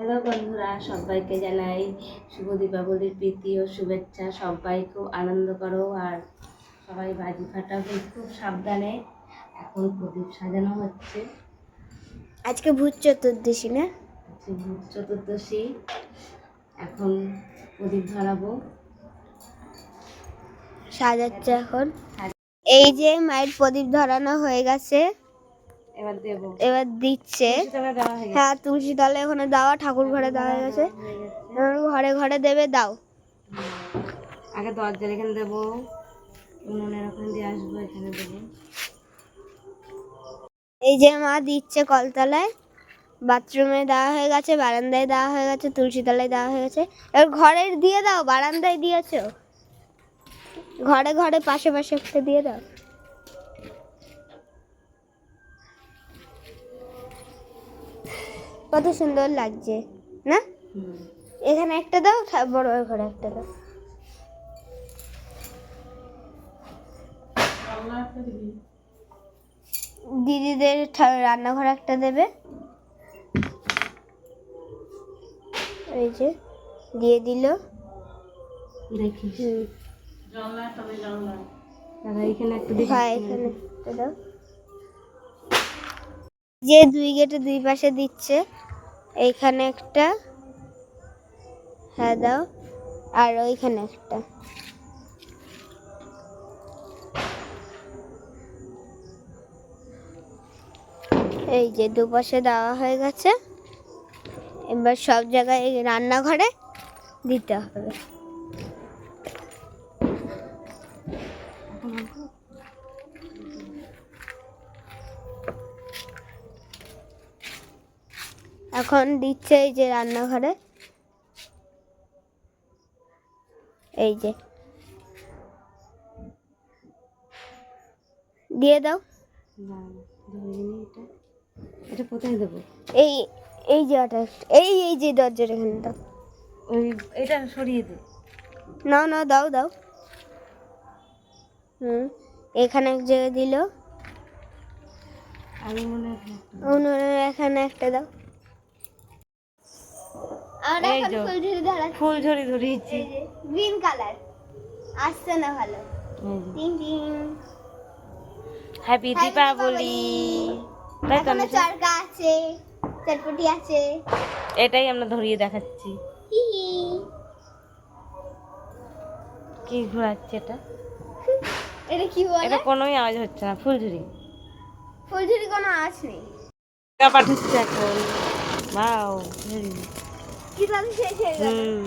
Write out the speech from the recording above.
Hello বন্ধুরা সবাইকে জানাই শুভ দীপাবলির প্রীতি ও শুভেচ্ছা। সবাই খুব আনন্দ করো আর সবাই বাজি ফাটাবে খুব সাবধানে। এখন প্রদীপ সাজানো হচ্ছে। আজকে ভূত চতুর্দশী না? ভূত চতুর্দশী। এখন প্রদীপ ধরাবো। সাজাচ্ছে এখন। এই যে মায়ের প্রদীপ ধরানো হয়ে গেছে। এবার দেবো। এবার দিচ্ছে। হয়ে। হ্যাঁ তুলসী তলে ওখানে দেওয়া ঠাকুর ঘরে দেওয়া হয়ে গেছে। এবার ঘরে ঘরে দেবে দাও। আগে দরজার এখানে দেবো। উনুনের ওখানে দিয়ে আসব এখানে দেবো। এই যে মা দিচ্ছে কলতলায়। বাথরুমে দেওয়া হয়ে গেছে বারান্দায় দেওয়া হয়ে গেছে তুলসী তলায় দেওয়া হয়ে গেছে। এবার ঘরে দিয়ে দাও বারান্দায় দিয়েছ। ঘরে ঘরে পাশে পাশে একটা দিয়ে দাও। কত সুন্দর লাগছে না? এখানে একটা দাও বড় ঘরে একটা দাও। দিদিদের রান্নাঘরে একটা দেবে। এই যে দিয়ে দিল। দেখিস। হুম, দাদা এখানে একটু দেখি হ্যাঁ এখানে একটা দাও। যে দুই গেটে দুই পাশে দিচ্ছে এইখানে একটা। হ্যাঁ দাও। আর ওইখানে একটা। এই যে দুপাশে দেওয়া হয়ে গেছে। এবার সব জায়গায় রান্নাঘরে দিতে হবে। এখন দিচ্ছে এই যে রান্নাঘরে। এই যে। দিয়ে দাও। এটা এটা কোথায় দেবো? এই এই এই এই যে দরজার এখানে দাও। ওই এটা সরিয়ে দে। নাও নাও দাও দাও। হুম এখানে এক জায়গায় দিল। আমি উনুনের এখানে একটা দাও। এই এখন ফুলঝুরি ধরা ফুল ঝরি ধরিয়েছি। গ্রিন কালার আসছে না ভালো। টিং টিং। হ্যাপি দীপাবলি তাই তো চরকা আছে চটপটি আছে। এটাই আমরা ধরিয়ে দেখাচ্ছি। কি ঘোরাচ্ছে এটা? এটা কি বলে? এটা কোনোই আওয়াজ হচ্ছে না ফুল ঝুরি ফুলঝুরি কোনো আওয়াজ নেই। টাকা পাঠাচ্ছে এখন। বাও কি তাহলে শেষ হয়ে গেল হুম